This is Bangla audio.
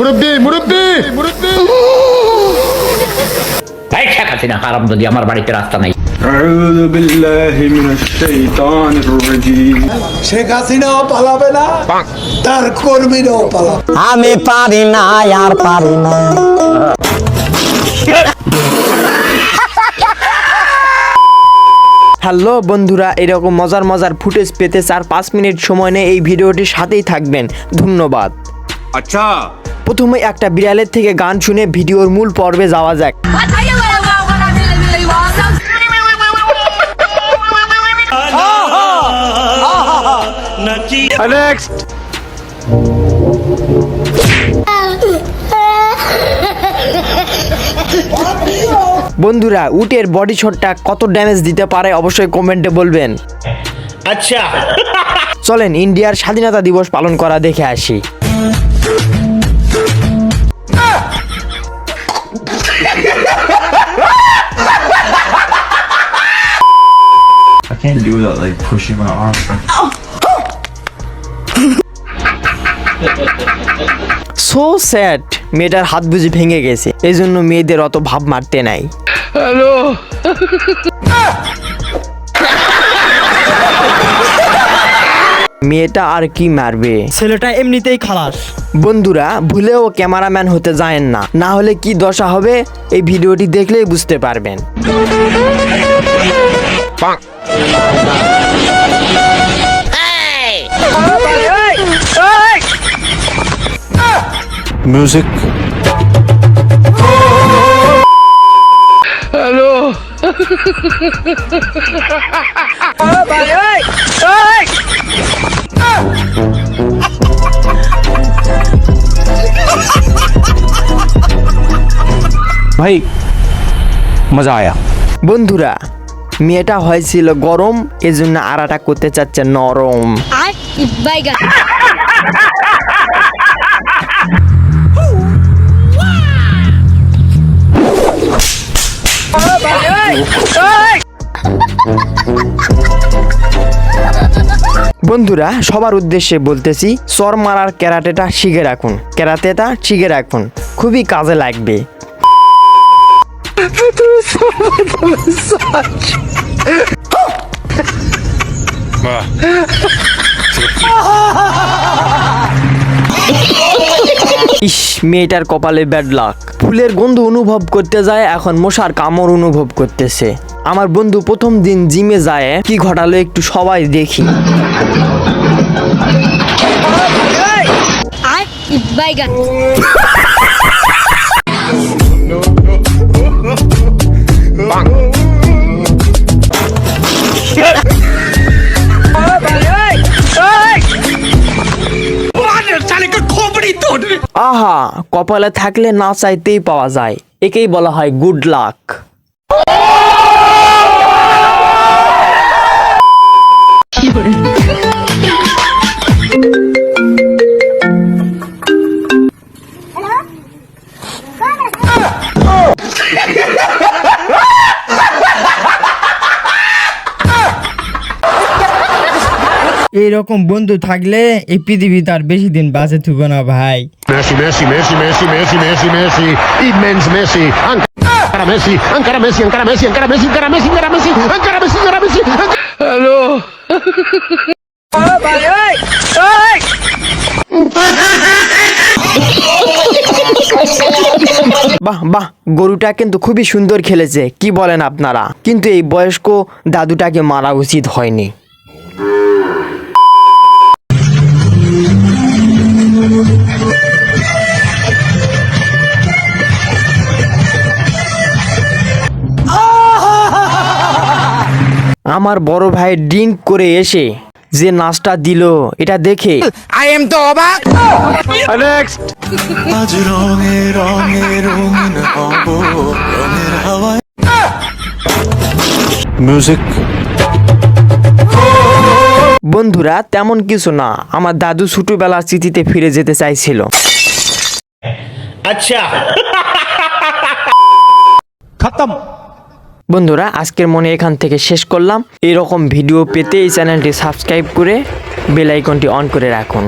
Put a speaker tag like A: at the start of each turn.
A: মুরব্বী মুরব্বী মুরব্বী
B: এই শেখ হাসিনা হারাম যদি আমার বাড়িতে রাস্তা নাই
C: أعوذ بالله من الشيطان الرجيم
D: শেখ হাসিনাও পালাবে না তার কর্মীরাও পালাবে
E: আমি পারি না আর পারি না
F: হ্যালো বন্ধুরা এরকম মজার মজার ফুটেজ পেতে চার পাঁচ মিনিট সময় নিয়ে এই ভিডিওটির সাথেই থাকবেন। ধন্যবাদ।
C: আচ্ছা।
F: প্রথমে একটা বিড়ালের থেকে গান শুনে ভিডিওর মূল পর্বে যাওয়া যাক। আচ্ছা। বন্ধুরা উটের বডি শটটা কত ড্যামেজ দিতে পারে অবশ্যই কমেন্টে বলবেন।
B: আচ্ছা।
F: চলেন ইন্ডিয়ার স্বাধীনতা দিবস পালন করা দেখে আসি।
G: I can't do that, like pushing my arm.
F: So sad মেয়েটার হাত বুঝি ভেঙে গেছে। এই জন্য মেয়েদের অত ভাব মারতে নাই। মেয়েটা আর কি মারবে?
E: ছেলেটা এমনিতেই খালাস।
F: বন্ধুরা ভুলেও ক্যামেরাম্যান হতে যায়েন না। না হলে কি দশা হবে? এই ভিডিওটি দেখলেই বুঝতে পারবেন।
A: মিউজিক
B: ভাই মজা আয়া।
F: বন্ধুরা মেয়েটা হয়েছিল গরম এজন্য আড়াটা করতে চাচ্ছে নরম।
H: বাইগান
F: বন্ধুরা সবার উদ্দেশ্যে বলতেছি চর মারার ক্যারাটেটা শিখে রাখুন। ক্যারাটেটা শিখে রাখুন। খুবই কাজে লাগবে। ইস, মেয়েটার কপালে ব্যাড লাক ফুলের গন্ধ অনুভব করতে যায়, এখন মশার কামড় অনুভব করতেছে। আমার বন্ধু প্রথম দিন জিমে যায়, কি ঘটালো একটু সবাই দেখি। আহা কপালে থাকলে না চাইতেই পাওয়া যায়। একেই বলা হয় গুড লাক
E: এইরকম বন্ধু থাকলে এই পৃথিবীতে আর বেশি দিন বাজে থুব না ভাই।
A: হ্যালো
F: বাহ বাহ গরুটা কিন্তু খুবই সুন্দর খেলেছে কি বলেন আপনারা? কিন্তু এই বয়স্ক দাদুটাকে মারা উচিত হয়নি। আমার বড় ভাই ড্রিঙ্ক করে এসে যে নাচটা দিল এটা দেখে আই এম তো অবাক
G: আজ রঙে রঙে রঙিন হব রঙের হাওয়ায়।
A: মিউজিক
F: বন্ধুরা তেমন কিছু না। আমার দাদু ছোটবেলার স্মৃতিতে ফিরে যেতে চাইছিল।
B: আচ্ছা।
D: খতম।
F: বন্ধুরা, আজকের মনে এখান থেকে শেষ করলাম। এরকম ভিডিও পেতে এই চ্যানেলটি সাবস্ক্রাইব করে বেল অন করে রাখুন।